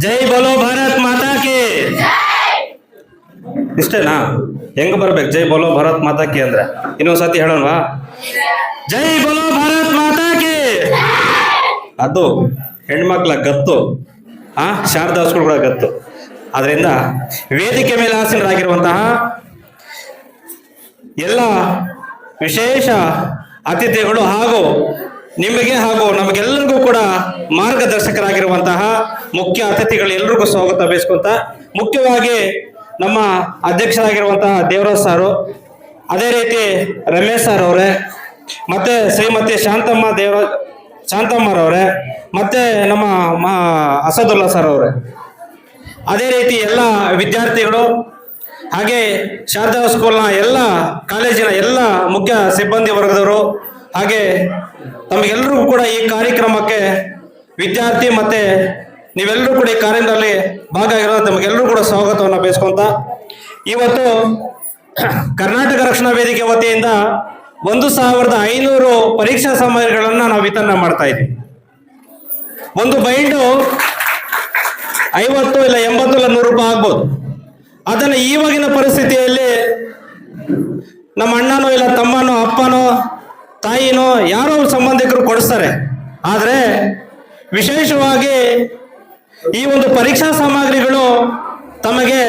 ಜೈ ಬೋಲೋ ಭಾರತ್ ಮಾತಾ ಕಿ ಇಷ್ಟೇನಾ? ಹೆಂಗ ಬರ್ಬೇಕು? ಜೈ ಬೋಲೋ ಭಾರತ್ ಮಾತಾ ಕಿ ಅಂದ್ರೆ? ಇನ್ನೊಂದ್ಸತಿ ಹೇಳೋಣವಾ? ಜೈ ಬೋಲೋ ಭಾರತ್ ಮಾತಾ ಕಿ ಅದು ಹೆಣ್ಮಕ್ಳ ಗತ್ತು. ಆ, ಶಾರದಾ ಕೂಡ ಗತ್ತು. ಅದರಿಂದ ವೇದಿಕೆ ಮೇಲೆ ಆಸೀನರಾಗಿರುವಂತಹ ಎಲ್ಲ ವಿಶೇಷ ಅತಿಥಿಗಳು ಹಾಗೂ ನಿಮಗೆ ಹಾಗೂ ನಮಗೆಲ್ಲರಿಗೂ ಕೂಡ ಮಾರ್ಗದರ್ಶಕರಾಗಿರುವಂತಹ ಮುಖ್ಯ ಅತಿಥಿಗಳು ಎಲ್ರಿಗೂ ಸ್ವಾಗತ ಬಯಸ್ಕೊಂತ ಮುಖ್ಯವಾಗಿ ನಮ್ಮ ಅಧ್ಯಕ್ಷರಾಗಿರುವಂತಹ ದೇವರಾಜ್ ಸಾರು, ಅದೇ ರೀತಿ ರಮೇಶ್ ಸರ್ ಅವರೇ, ಮತ್ತೆ ಶ್ರೀಮತಿ ಶಾಂತಮ್ಮ ದೇವರಾಜ್ ಶಾಂತಮ್ಮರವರೇ ಮತ್ತೆ ನಮ್ಮ ಅಸದುಲ್ಲಾ ಸರ್ ಅವರೇ. ಅದೇ ರೀತಿ ಎಲ್ಲ ವಿದ್ಯಾರ್ಥಿಗಳು, ಹಾಗೆ ಶಾರದಾ ಸ್ಕೂಲ್ನ ಎಲ್ಲ ಕಾಲೇಜಿನ ಎಲ್ಲ ಮುಖ್ಯ ಸಿಬ್ಬಂದಿ ವರ್ಗದವರು, ಹಾಗೆ ತಮಗೆಲ್ಲರಿಗೂ ಕೂಡ ಈ ಕಾರ್ಯಕ್ರಮಕ್ಕೆ ವಿದ್ಯಾರ್ಥಿ ಮತ್ತೆ ನೀವೆಲ್ಲರೂ ಕೂಡ ಈ ಕಾರ್ಯದಲ್ಲಿ ಆಗಿರೋ ತಮಗೆಲ್ಲರೂ ಕೂಡ ಸ್ವಾಗತವನ್ನು ಬಯಸ್ಕೊಂತ, ಇವತ್ತು ಕರ್ನಾಟಕ ರಕ್ಷಣಾ ವೇದಿಕೆ ವತಿಯಿಂದ ಒಂದು ಸಾವಿರದ ಐನೂರು ಪರೀಕ್ಷಾ ಸಾಮಗ್ರಿಗಳನ್ನ ನಾವು ವಿತರಣೆ ಮಾಡ್ತಾ ಇದ್ದೀವಿ. ಒಂದು ಬೈಂಡು ಐವತ್ತು ಇಲ್ಲ ಎಂಬತ್ತು ಇಲ್ಲ ನೂರು ರೂಪಾಯಿ ಆಗ್ಬೋದು. ಅದನ್ನು ಈವಾಗಿನ ಪರಿಸ್ಥಿತಿಯಲ್ಲಿ ನಮ್ಮ ಅಣ್ಣನೋ ಇಲ್ಲ ತಮ್ಮನೋ ಅಪ್ಪನೋ ತಾಯಿನೋ ಯಾರೋ ಸಂಬಂಧಿಕರು ಕೊಡಿಸ್ತಾರೆ. ಆದರೆ ವಿಶೇಷವಾಗಿ ಈ ಒಂದು ಪರೀಕ್ಷಾ ಸಾಮಗ್ರಿಗಳು ತಮಗೆ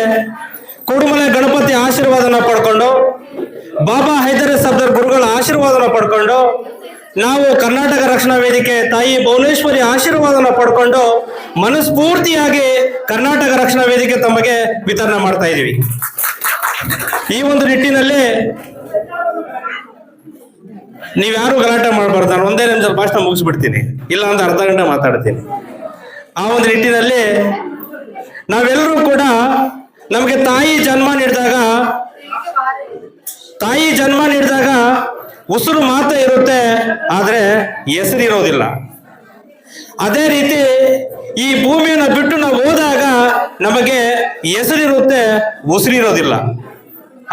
ಕುಡುಮಲೆ ಗಣಪತಿ ಆಶೀರ್ವಾದನ ಪಡ್ಕೊಂಡು, ಬಾಬಾ ಹೈದರ್ ಸಬ್ದರ್ ಗುರುಗಳ ಆಶೀರ್ವಾದನ ಪಡ್ಕೊಂಡು, ನಾವು ಕರ್ನಾಟಕ ರಕ್ಷಣಾ ವೇದಿಕೆ ತಾಯಿ ಭುವನೇಶ್ವರಿ ಆಶೀರ್ವಾದನ ಪಡ್ಕೊಂಡು ಮನಸ್ಫೂರ್ತಿಯಾಗಿ ಕರ್ನಾಟಕ ರಕ್ಷಣಾ ವೇದಿಕೆ ತಮಗೆ ವಿತರಣೆ ಮಾಡ್ತಾ ಇದ್ದೀವಿ. ಈ ಒಂದು ನಿಟ್ಟಿನಲ್ಲಿ ನೀವ್ಯಾರು ಗಲಾಟೆ ಮಾಡಬಾರ್ದು. ನಾನು ಒಂದೇ ನಿಮಿಷ ಭಾಷಣ ಮುಗಿಸ್ಬಿಡ್ತೀನಿ. ಇಲ್ಲ ಅಂದ್ರೆ ಅರ್ಧ ಗಂಟೆ ಮಾತಾಡ್ತೀನಿ. ಆ ಒಂದು ನಿಟ್ಟಿನಲ್ಲಿ ನಾವೆಲ್ಲರೂ ಕೂಡ ನಮಗೆ ತಾಯಿ ಜನ್ಮ ನೀಡಿದಾಗ, ತಾಯಿ ಜನ್ಮ ನೀಡಿದಾಗ ಉಸಿರು ಮಾತ್ರ ಇರುತ್ತೆ, ಆದರೆ ಹೆಸರು ಇರೋದಿಲ್ಲ. ಅದೇ ರೀತಿ ಈ ಭೂಮಿಯನ್ನು ಬಿಟ್ಟು ನಾವು ಹೋದಾಗ ನಮಗೆ ಹೆಸರಿರುತ್ತೆ ಉಸಿರಿರೋದಿಲ್ಲ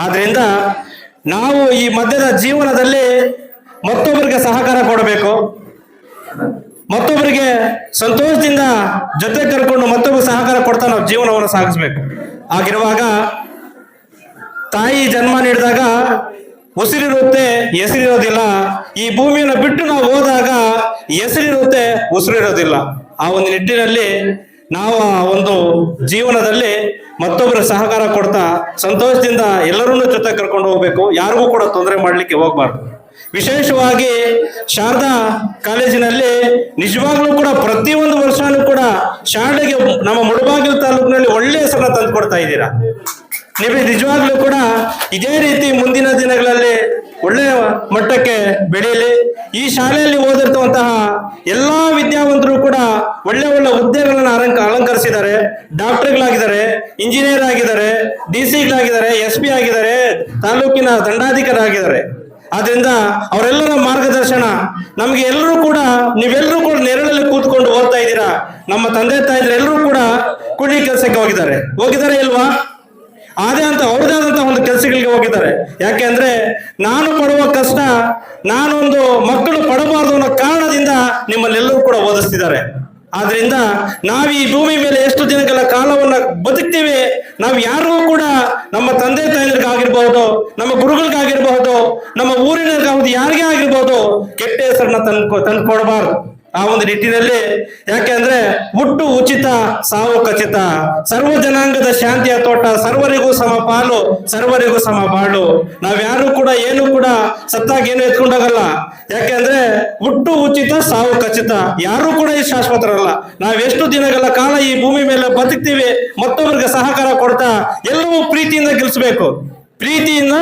ಆದ್ರಿಂದ ನಾವು ಈ ಮಧ್ಯದ ಜೀವನದಲ್ಲಿ ಮತ್ತೊಬ್ಬರಿಗೆ ಸಹಕಾರ ಕೊಡಬೇಕು. ಮತ್ತೊಬ್ಬರಿಗೆ ಸಂತೋಷದಿಂದ ಜೊತೆ ಕರ್ಕೊಂಡು ಮತ್ತೊಬ್ಬರು ಸಹಕಾರ ಕೊಡ್ತಾ ನಾವು ಜೀವನವನ್ನು ಸಾಗಿಸ್ಬೇಕು. ಆಗಿರುವಾಗ ತಾಯಿ ಜನ್ಮ ನೀಡಿದಾಗ ಉಸಿರಿರುತ್ತೆ, ಹೆಸರಿರೋದಿಲ್ಲ. ಈ ಭೂಮಿಯನ್ನು ಬಿಟ್ಟು ನಾವು ಹೋದಾಗ ಹೆಸರಿರುತ್ತೆ, ಉಸಿರಿರೋದಿಲ್ಲ. ಆ ಒಂದು ನಿಟ್ಟಿನಲ್ಲಿ ನಾವು ಆ ಒಂದು ಜೀವನದಲ್ಲಿ ಮತ್ತೊಬ್ಬರ ಸಹಕಾರ ಕೊಡ್ತಾ ಸಂತೋಷದಿಂದ ಎಲ್ಲರನ್ನೂ ಜೊತೆ ಕರ್ಕೊಂಡು ಹೋಗ್ಬೇಕು. ಯಾರಿಗೂ ಕೂಡ ತೊಂದರೆ ಮಾಡಲಿಕ್ಕೆ ಹೋಗ್ಬಾರ್ದು. ವಿಶೇಷವಾಗಿ ಶಾರದಾ ಕಾಲೇಜಿನಲ್ಲಿ ನಿಜವಾಗ್ಲೂ ಕೂಡ ಪ್ರತಿಯೊಂದು ವರ್ಷನೂ ಕೂಡ ಶಾಲೆಗೆ ನಮ್ಮ ಮುಳಬಾಗಿಲು ತಾಲೂಕಿನಲ್ಲಿ ಒಳ್ಳೆಯ ಹೆಸರನ್ನ ತಂದು ಕೊಡ್ತಾ ಇದ್ದೀರಾ. ನೀವು ನಿಜವಾಗ್ಲೂ ಕೂಡ ಇದೇ ರೀತಿ ಮುಂದಿನ ದಿನಗಳಲ್ಲಿ ಒಳ್ಳೆಯ ಮಟ್ಟಕ್ಕೆ ಬೆಳೆಯಲಿ. ಈ ಶಾಲೆಯಲ್ಲಿ ಓದಿರ್ತವಂತಹ ಎಲ್ಲಾ ವಿದ್ಯಾವಂತರು ಕೂಡ ಒಳ್ಳೆ ಒಳ್ಳೆ ಹುದ್ದೆಗಳನ್ನ ಅಲಂಕ, ಅಲಂಕರಿಸಿದ್ದಾರೆ. ಡಾಕ್ಟರ್ಗಳಾಗಿದ್ದಾರೆ, ಇಂಜಿನಿಯರ್ ಆಗಿದ್ದಾರೆ, ಡಿ ಸಿಗಳಾಗಿದ್ದಾರೆ ಎಸ್ ಪಿ ಆಗಿದ್ದಾರೆ, ತಾಲೂಕಿನ ದಂಡಾಧಿಕಾರಿ ಆದ್ರಿಂದ ಅವರೆಲ್ಲರ ಮಾರ್ಗದರ್ಶನ. ನಮ್ಗೆ ಎಲ್ಲರೂ ಕೂಡ, ನೀವೆಲ್ಲರೂ ಕೂಡ ನೆರಳಲ್ಲಿ ಕೂತ್ಕೊಂಡು ಓದ್ತಾ ಇದ್ದೀರಾ. ನಮ್ಮ ತಂದೆ ತಾಯಿದ್ರು ಎಲ್ಲರೂ ಕೂಡ ಕುಡಿ ಕೆಲಸಕ್ಕೆ ಹೋಗಿದ್ದಾರೆ. ಹೋಗಿದ್ದಾರೆ ಇಲ್ವಾ? ಅದೇ ಅಂತ ಅವ್ರದೇ ಆದಂತಹ ಒಂದು ಕೆಲಸಗಳಿಗೆ ಹೋಗಿದ್ದಾರೆ. ಯಾಕೆಂದ್ರೆ ನಾನು ಪಡುವ ಕಷ್ಟ, ನಾನೊಂದು ಮಕ್ಕಳು ಪಡಬಾರದು ಅನ್ನೋ ಕಾರಣದಿಂದ ನಿಮ್ಮಲ್ಲೆಲ್ಲರೂ ಕೂಡ ಓದಿಸ್ತಿದ್ದಾರೆ. ಆದ್ರಿಂದ ನಾವು ಈ ಭೂಮಿ ಮೇಲೆ ಎಷ್ಟು ದಿನಗಳ ಕಾಲವನ್ನ ಬದುಕ್ತೀವಿ, ನಾವು ಯಾರಿಗೂ ಕೂಡ ನಮ್ಮ ತಂದೆ ತಾಯಿಗಳಿಗಾಗಿರ್ಬಹುದು, ನಮ್ಮ ಗುರುಗಳಿಗಾಗಿರ್ಬಹುದು, ನಮ್ಮ ಊರಿನ ಯಾರಿಗೇ ಆಗಿರ್ಬೋದು ಕೆಟ್ಟ ಹೆಸರನ್ನ ತಂದ್ಕೊ ತಂದು ಕೊಡಬಾರ್ದು ಆ ಒಂದು ನಿಟ್ಟಿನಲ್ಲಿ ಯಾಕೆಂದ್ರೆ ಹುಟ್ಟು ಉಚಿತ ಸಾವು ಖಚಿತ ಸರ್ವ ಜನಾಂಗದ ಶಾಂತಿಯ ತೋಟ, ಸರ್ವರಿಗೂ ಸಮ ಪಾಲು, ಸರ್ವರಿಗೂ ಸಮ ಬಾಳು ನಾವ್ಯಾರು ಕೂಡ ಏನು ಕೂಡ ಸತ್ತಾಗ ಏನು ಎತ್ಕೊಂಡೋಗಲ್ಲ. ಯಾಕೆಂದ್ರೆ ಹುಟ್ಟು ಉಚಿತ ಸಾವು ಖಚಿತ ಯಾರು ಕೂಡ ಈ ಶಾಶ್ವತರಲ್ಲ. ನಾವೆಷ್ಟು ದಿನಗಳ ಕಾಲ ಈ ಭೂಮಿ ಮೇಲೆ ಬದುಕ್ತೀವಿ ಮತ್ತೊಬ್ಬರಿಗೆ ಸಹಕಾರ ಕೊಡ್ತಾ ಎಲ್ಲವೂ ಪ್ರೀತಿಯಿಂದ ಗೆಲ್ಸ್ಬೇಕು. ಪ್ರೀತಿಯಿಂದ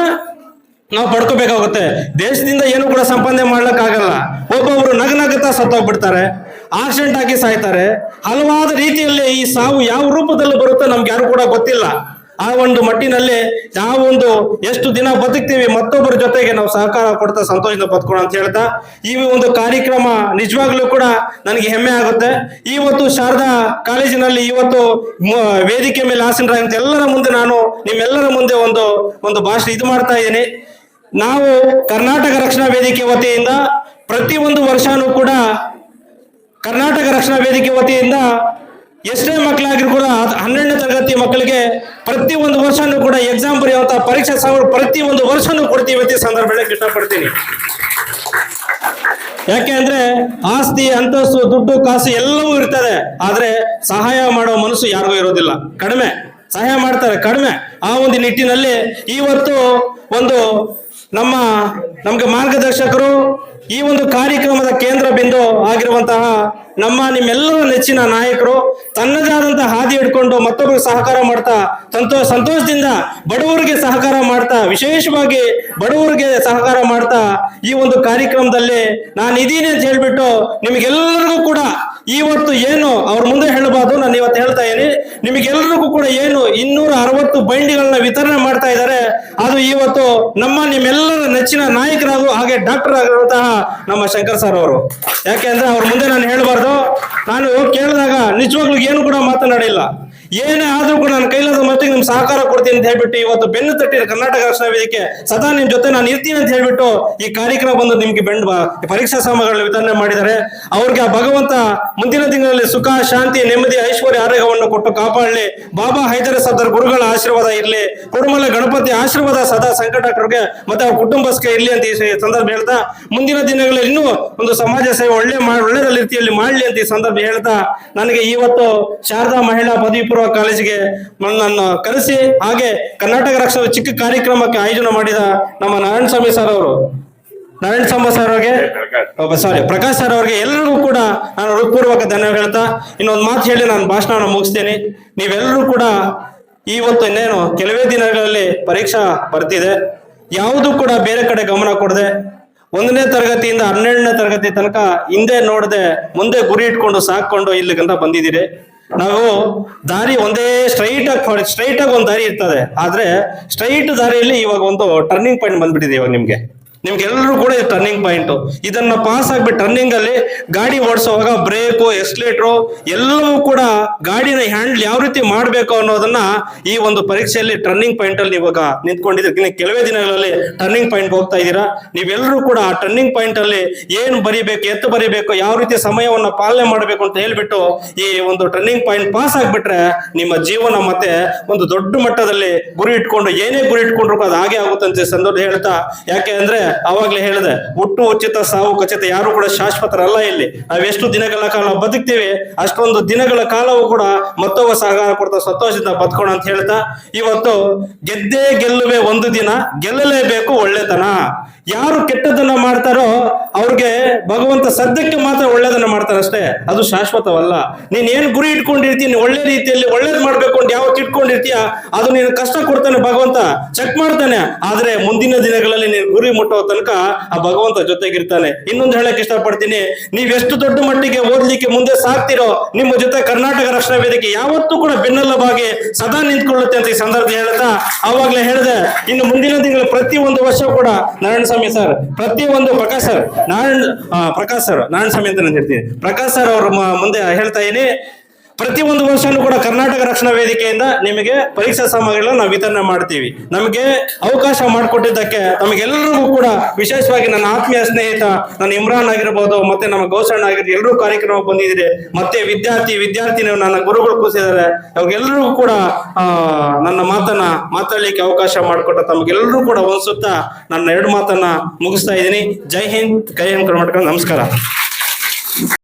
ನಾವು ಪಡ್ಕೋಬೇಕಾಗುತ್ತೆ. ದೇಶದಿಂದ ಏನು ಕೂಡ ಸಂಪಾದನೆ ಮಾಡ್ಲಿಕ್ಕಾಗಲ್ಲ. ಒಬ್ಬೊಬ್ರು ನಗನಗುತ್ತಾ ಸತ್ತೋಗ್ಬಿಡ್ತಾರೆ. ಆಕ್ಸಿಡೆಂಟ್ ಆಗಿ ಸಾಯ್ತಾರೆ. ಹಲವಾದ ರೀತಿಯಲ್ಲಿ ಈ ಸಾವು ಯಾವ ರೂಪದಲ್ಲಿ ಬರುತ್ತೋ ನಮ್ಗೆ ಯಾರು ಕೂಡ ಗೊತ್ತಿಲ್ಲ. ಆ ಒಂದು ಮಟ್ಟಿನಲ್ಲಿ ಯಾವ ಒಂದು ಎಷ್ಟು ದಿನ ಬದುಕ್ತೀವಿ ಮತ್ತೊಬ್ಬರ ಜೊತೆಗೆ ನಾವು ಸಹಕಾರ ಕೊಡ್ತಾ ಸಂತೋಷದಿಂದ ಬದುಕೋಣ ಅಂತ ಹೇಳ್ತಾ, ಈ ಒಂದು ಕಾರ್ಯಕ್ರಮ ನಿಜವಾಗ್ಲೂ ಕೂಡ ನನಗೆ ಹೆಮ್ಮೆ ಆಗುತ್ತೆ. ಇವತ್ತು ಶಾರದಾ ಕಾಲೇಜಿನಲ್ಲಿ ಇವತ್ತು ವೇದಿಕೆ ಮೇಲೆ ಆಸೀನರಾಗಿ ಎಲ್ಲರ ಮುಂದೆ ನಾನು ನಿಮ್ಮೆಲ್ಲರ ಮುಂದೆ ಒಂದು ಒಂದು ಭಾಷೆ ಇದು ಮಾಡ್ತಾ ಇದ್ದೀನಿ. ನಾವು ಕರ್ನಾಟಕ ರಕ್ಷಣಾ ವೇದಿಕೆ ವತಿಯಿಂದ ಪ್ರತಿ ಒಂದು ವರ್ಷನೂ ಕೂಡ ಕರ್ನಾಟಕ ರಕ್ಷಣಾ ವೇದಿಕೆ ವತಿಯಿಂದ ಎಷ್ಟೇ ಮಕ್ಕಳಾಗಿರು ಕೂಡ ಹನ್ನೆರಡನೇ ತರಗತಿ ಮಕ್ಕಳಿಗೆ ಪ್ರತಿ ಒಂದು ವರ್ಷನೂ ಕೂಡ ಎಕ್ಸಾಮ್ ಬರೆಯುವಂತ ಪರೀಕ್ಷಾ ಸಾವಿರ ಪ್ರತಿ ಒಂದು ವರ್ಷನೂ ಕೊಡ್ತೀವಿ ಅಂತ ಸಂದರ್ಭದಲ್ಲಿ ಇಷ್ಟಪಡ್ತೀನಿ ಯಾಕೆ ಅಂದ್ರೆ ಆಸ್ತಿ, ಅಂತಸ್ತು, ದುಡ್ಡು, ಕಾಸು ಎಲ್ಲವೂ ಇರ್ತದೆ. ಆದ್ರೆ ಸಹಾಯ ಮಾಡೋ ಮನಸ್ಸು ಯಾರಿಗೂ ಇರೋದಿಲ್ಲ. ಕಡಿಮೆ. ಸಹಾಯ ಮಾಡ್ತಾರೆ ಕಡಿಮೆ. ಆ ಒಂದು ನಿಟ್ಟಿನಲ್ಲಿ ಇವತ್ತು ಒಂದು ನಮ್ಮ, ನಮ್ಗೆ ಮಾರ್ಗದರ್ಶಕರು ಈ ಒಂದು ಕಾರ್ಯಕ್ರಮದ ಕೇಂದ್ರ ಬಿಂದು ಆಗಿರುವಂತಹ ನಮ್ಮ ನಿಮ್ಮೆಲ್ಲರ ನೆಚ್ಚಿನ ನಾಯಕರು ತನ್ನದೇ ಆದಂತಹ ಹಾದಿ ಹಿಡ್ಕೊಂಡು ಮತ್ತೊಬ್ಬರಿಗೆ ಸಹಕಾರ ಮಾಡ್ತಾ ಸಂತೋಷ ಸಂತೋಷದಿಂದ ಬಡವರಿಗೆ ಸಹಕಾರ ಮಾಡ್ತಾ, ವಿಶೇಷವಾಗಿ ಬಡವರಿಗೆ ಸಹಕಾರ ಮಾಡ್ತಾ ಈ ಒಂದು ಕಾರ್ಯಕ್ರಮದಲ್ಲಿ ನಾನು ಇದೀನಿ ಅಂತ ಹೇಳ್ಬಿಟ್ಟು ನಿಮಗೆಲ್ಲರಿಗೂ ಕೂಡ ಇವತ್ತು ಏನು ಅವ್ರ ಮುಂದೆ ಹೇಳಬಾರ್ದು, ನಾನು ಇವತ್ತು ಹೇಳ್ತಾ ಇದ್ದೀನಿ. ನಿಮಗೆಲ್ಲರಿಗೂ ಕೂಡ ಏನು ಇನ್ನೂರ ಅರವತ್ತು ಬೈಂಡಿಗಳನ್ನ ವಿತರಣೆ ಮಾಡ್ತಾ ಇದ್ದಾರೆ, ಅದು ಇವತ್ತು ನಮ್ಮ ನಿಮ್ಮೆಲ್ಲರ ನೆಚ್ಚಿನ ನಾಯಕರಾದ್ರು ಹಾಗೆ ಡಾಕ್ಟರ್ ಆಗಿರುವಂತಹ ನಮ್ಮ ಶಂಕರ್ ಸರ್ ಅವರು. ಯಾಕೆಂದ್ರೆ ಅವ್ರ ಮುಂದೆ ನಾನು ಹೇಳಬಾರ್ದು. ನಾನು ಕೇಳಿದಾಗ ನಿಜವಾಗ್ಲೂ ಏನು ಕೂಡ ಮಾತನಾಡಿಲ್ಲ. ಏನೇ ಆದ್ರೂ ಕೂಡ ನನ್ನ ಕೈಲಾದ ಮಟ್ಟಿಗೆ ನಿಮ್ ಸಹಕಾರ ಕೊಡ್ತೀನಿ ಅಂತ ಹೇಳ್ಬಿಟ್ಟು ಇವತ್ತು ಬೆನ್ನು ತಟ್ಟಿ ಕರ್ನಾಟಕ ರಾಷ್ಟ್ರ ವೇದಿಕೆ ಸದಾ ನಿಮ್ ಜೊತೆ ನಾನು ಇರ್ತೀನಿ ಅಂತ ಹೇಳ್ಬಿಟ್ಟು ಈ ಕಾರ್ಯಕ್ರಮ ಬಂದು ನಿಮ್ಗೆ ಬೆಂಡ್ ಪರೀಕ್ಷಾ ಸಾಮಗ್ರಿಗಳನ್ನ ವಿತರಣೆ ಮಾಡಿದ್ದಾರೆ. ಅವ್ರಿಗೆ ಆ ಭಗವಂತ ಮುಂದಿನ ದಿನಗಳಲ್ಲಿ ಸುಖ, ಶಾಂತಿ, ನೆಮ್ಮದಿ, ಐಶ್ವರ್ಯ, ಆರೋಗ್ಯವನ್ನು ಕೊಟ್ಟು ಕಾಪಾಡಲಿ. ಬಾಬಾ ಹೈದರ ಸದರ್ ಗುರುಗಳ ಆಶೀರ್ವಾದ ಇರಲಿ. ಕುಡುಮಲ ಗಣಪತಿ ಆಶೀರ್ವಾದ ಸದಾ ಸಂಕಟಕರಿಗೆ ಮತ್ತೆ ಅವ್ರ ಕುಟುಂಬಕ್ಕೆ ಇರಲಿ ಅಂತ ಈ ಸಂದರ್ಭ ಹೇಳ್ತಾ, ಮುಂದಿನ ದಿನಗಳಲ್ಲಿ ಇನ್ನೂ ಒಂದು ಸಮಾಜ ಸೇವೆ ಒಳ್ಳೆ ಒಳ್ಳೆಯ ಒಳ್ಳೆ ರೀತಿಯಲ್ಲಿ ಮಾಡಲಿ ಅಂತ ಈ ಸಂದರ್ಭ ಹೇಳ್ತಾ, ನನಗೆ ಇವತ್ತು ಶಾರದಾ ಮಹಿಳಾ ಪದವಿ ಪೂರ್ವ ಕಾಲೇಜಿಗೆ ನನ್ನನ್ನು ಕರೆಸಿ ಹಾಗೆ ಕರ್ನಾಟಕ ರಕ್ಷಣಾ ಚಿಕ್ಕ ಕಾರ್ಯಕ್ರಮಕ್ಕೆ ಆಯೋಜನೆ ಮಾಡಿದ ನಮ್ಮ ನಾರಾಯಣ ಸ್ವಾಮಿ ಸರ್ ಅವರು. ನಾರಾಯಣ ಸ್ವಾಮಿ ಸರ್ ಅವ್ರಿಗೆ ಸಾರಿ ಪ್ರಕಾಶ್ ಸರ್ ಅವ್ರಿಗೆ ಎಲ್ಲರಿಗೂ ಕೂಡ ನಾನು ಹೃತ್ಪೂರ್ವಕ ಧನ್ಯವಾದ ಹೇಳ್ತಾ ಇನ್ನೊಂದು ಮಾತು ಹೇಳಿ ನಾನು ಭಾಷಣವನ್ನು ಮುಗಿಸ್ತೇನೆ. ನೀವೆಲ್ಲರೂ ಕೂಡ ಇವತ್ತು ಇನ್ನೇನು ಕೆಲವೇ ದಿನಗಳಲ್ಲಿ ಪರೀಕ್ಷಾ ಬರ್ತಿದೆ. ಯಾವುದು ಕೂಡ ಬೇರೆ ಕಡೆ ಗಮನ ಕೊಡದೆ ಒಂದನೇ ತರಗತಿಯಿಂದ ಹನ್ನೆರಡನೇ ತರಗತಿ ತನಕ ಹಿಂದೆ ನೋಡದೆ ಮುಂದೆ ಗುರಿ ಇಟ್ಕೊಂಡು ಸಾಕೊಂಡು ಇಲ್ಲಿಗಂತ ಬಂದಿದ್ದೀರಿ. ನಾವು ದಾರಿ ಒಂದೇ ಸ್ಟ್ರೈಟ್ ಆಗಿ ಸ್ಟ್ರೈಟ್ ಆಗಿ ಒಂದು ದಾರಿ ಇರ್ತದೆ. ಆದ್ರೆ ಸ್ಟ್ರೈಟ್ ದಾರಿಯಲ್ಲಿ ಇವಾಗ ಒಂದು ಟರ್ನಿಂಗ್ ಪಾಯಿಂಟ್ ಬಂದ್ಬಿಟ್ಟಿದೆ ಇವಾಗ ನಿಮ್ಗೆ. ನಿಮ್ಗೆಲ್ಲರೂ ಕೂಡ ಇದು ಟರ್ನಿಂಗ್ ಪಾಯಿಂಟ್ ಇದನ್ನ ಪಾಸ್ ಆಗ್ಬಿಟ್ಟು ಟರ್ನಿಂಗ್ ಅಲ್ಲಿ ಗಾಡಿ ಓಡಿಸುವಾಗ ಬ್ರೇಕು ಎಕ್ಸ್ಲೇಟ್ರು ಎಲ್ಲವೂ ಕೂಡ ಗಾಡಿನ ಹ್ಯಾಂಡಲ್ ಯಾವ ರೀತಿ ಮಾಡಬೇಕು ಅನ್ನೋದನ್ನ ಈ ಒಂದು ಪರೀಕ್ಷೆಯಲ್ಲಿ ಟರ್ನಿಂಗ್ ಪಾಯಿಂಟ್ ಅಲ್ಲಿ ಇವಾಗ ನಿಂತ್ಕೊಂಡಿದ್ದೀರಿ. ಇನ್ನು ಕೆಲವೇ ದಿನಗಳಲ್ಲಿ ಟರ್ನಿಂಗ್ ಪಾಯಿಂಟ್ ಹೋಗ್ತಾ ಇದ್ದೀರಾ? ನೀವೆಲ್ಲರೂ ಕೂಡ ಆ ಟರ್ನಿಂಗ್ ಪಾಯಿಂಟ್ ಅಲ್ಲಿ ಏನು ಬರಿಬೇಕು, ಎತ್ತು ಬರಿಬೇಕು, ಯಾವ ರೀತಿ ಸಮಯವನ್ನ ಪಾಲನೆ ಮಾಡಬೇಕು ಅಂತ ಹೇಳ್ಬಿಟ್ಟು ಈ ಒಂದು ಟರ್ನಿಂಗ್ ಪಾಯಿಂಟ್ ಪಾಸ್ ಆಗ್ಬಿಟ್ರೆ ನಿಮ್ಮ ಜೀವನ ಮತ್ತೆ ಒಂದು ದೊಡ್ಡ ಮಟ್ಟದಲ್ಲಿ ಗುರಿ ಇಟ್ಕೊಂಡು ಏನೇ ಗುರಿ ಇಟ್ಕೊಂಡ್ರು ಅದು ಹಾಗೆ ಆಗುತ್ತೆ ಅಂತ ಸಂದರ್ಭ ಹೇಳ್ತಾ. ಯಾಕೆ ಅಂದ್ರೆ ಅವಾಗ್ಲೇ ಹೇಳಿದೆ ಹುಟ್ಟು ಉಚಿತ ಸಾವು ಖಚಿತ ಯಾರು ಕೂಡ ಶಾಶ್ವತರಲ್ಲ ಇಲ್ಲಿ. ನಾವೆಷ್ಟು ದಿನಗಳ ಕಾಲ ಬದುಕ್ತೀವಿ, ಅಷ್ಟೊಂದು ದಿನಗಳ ಕಾಲವೂ ಕೂಡ ಮತ್ತೊಬ್ಬ ಸಹಕಾರ ಕೊಡ್ತಾ ಸಂತೋಷದಿಂದ ಬದುಕೋಣ ಅಂತ ಹೇಳ್ತಾ, ಇವತ್ತು ಗೆದ್ದೇ ಗೆಲ್ಲುವೆ ಒಂದು ದಿನ, ಗೆಲ್ಲಲೇಬೇಕು ಒಳ್ಳೆತನ. ಯಾರು ಕೆಟ್ಟದನ್ನ ಮಾಡ್ತಾರೋ ಅವ್ರಿಗೆ ಭಗವಂತ ಸದ್ಯಕ್ಕೆ ಮಾತ್ರ ಒಳ್ಳೇದನ್ನ ಮಾಡ್ತಾರಷ್ಟೇ ಅದು ಶಾಶ್ವತವಲ್ಲ. ನೀನ್ ಏನ್ ಗುರಿ ಇಟ್ಕೊಂಡಿರ್ತೀನಿ ಒಳ್ಳೆ ರೀತಿಯಲ್ಲಿ ಒಳ್ಳೇದ್ ಮಾಡ್ಬೇಕು ಅಂತ ಯಾವತ್ತು ಇಟ್ಕೊಂಡಿರ್ತೀಯ, ಅದು ನೀನು ಕಷ್ಟ ಕೊಡ್ತಾನೆ ಭಗವಂತ, ಚೆಕ್ ಮಾಡ್ತಾನೆ. ಆದ್ರೆ ಮುಂದಿನ ದಿನಗಳಲ್ಲಿ ನೀನು ಗುರಿ ಮುಟ್ಟೋ ತನಕ ಆ ಭಗವಂತ ಜೊತೆಗಿರ್ತಾನೆ. ಇನ್ನೊಂದು ಹೇಳಕ್ ಇಷ್ಟಪಡ್ತೀನಿ ಎಷ್ಟು ದೊಡ್ಡ ಮಟ್ಟಿಗೆ ಓದ್ಲಿಕ್ಕೆ ಮುಂದೆ ಸಾಕ್ತಿರೋ ನಿಮ್ಮ ಜೊತೆ ಕರ್ನಾಟಕ ರಕ್ಷಣಾ ವೇದಿಕೆ ಯಾವತ್ತೂ ಕೂಡ ಬೆನ್ನೆಲುಬಾಗಿ ಸದಾ ನಿಂತ್ಕೊಳ್ಳುತ್ತೆ ಅಂತ ಈ ಸಂದರ್ಭ ಹೇಳ್ತಾ ಅವಾಗ್ಲೇ ಹೇಳಿದೆ, ಇನ್ನು ಮುಂದಿನ ತಿಂಗಳು ಪ್ರತಿ ಒಂದು ವರ್ಷ ಕೂಡ ನಾರಾಯಣ ಸ್ವಾಮಿ ಸರ್, ಪ್ರತಿ ಒಂದು ಪ್ರಕಾಶ್ ಸರ್, ನಾರಾಯಣ ಪ್ರಕಾಶ್ ಸರ್, ನಾರಾಯಣ ಸ್ವಾಮಿ ಅಂತ ನಾನು ಹೇಳ್ತೀನಿ ಪ್ರಕಾಶ್ ಸರ್ ಅವ್ರ ಮುಂದೆ ಹೇಳ್ತಾ ಇದೀನಿ. ಪ್ರತಿ ಒಂದು ವರ್ಷನೂ ಕೂಡ ಕರ್ನಾಟಕ ರಕ್ಷಣಾ ವೇದಿಕೆಯಿಂದ ನಿಮಗೆ ಪರೀಕ್ಷಾ ಸಾಮಗ್ರಿಗಳನ್ನ ನಾವು ವಿತರಣೆ ಮಾಡ್ತೀವಿ. ನಮಗೆ ಅವಕಾಶ ಮಾಡಿಕೊಟ್ಟಿದ್ದಕ್ಕೆ ನಮಗೆಲ್ಲರಿಗೂ ಕೂಡ ವಿಶೇಷವಾಗಿ ನನ್ನ ಆತ್ಮೀಯ ಸ್ನೇಹಿತ, ನನ್ನ ಇಮ್ರಾನ್ ಆಗಿರ್ಬೋದು, ಮತ್ತೆ ನಮ್ಮ ಗೋಸಣ್ಣ ಆಗಿರ್ಬೋದು ಎಲ್ಲರೂ ಕಾರ್ಯಕ್ರಮ ಬಂದಿದ್ರೆ ಮತ್ತೆ ವಿದ್ಯಾರ್ಥಿ ವಿದ್ಯಾರ್ಥಿನಿ ನನ್ನ ಗುರುಗಳು ಕೂಸಿದ್ದಾರೆ ಅವಾಗೆಲ್ಲರಿಗೂ ಕೂಡ ನನ್ನ ಮಾತನ್ನ ಮಾತಾಡ್ಲಿಕ್ಕೆ ಅವಕಾಶ ಮಾಡಿಕೊಟ್ಟ ತಮಗೆಲ್ಲರೂ ಕೂಡ ಒಂದ್ಸುತ್ತಾ ನನ್ನ ಎರಡು ಮಾತನ್ನ ಮುಗಿಸ್ತಾ ಇದ್ದೀನಿ. ಜೈ ಹಿಂದ್, ಕೈ ಹಿಂದ್ ಕರ್ನಾಟಕ, ನಮಸ್ಕಾರ.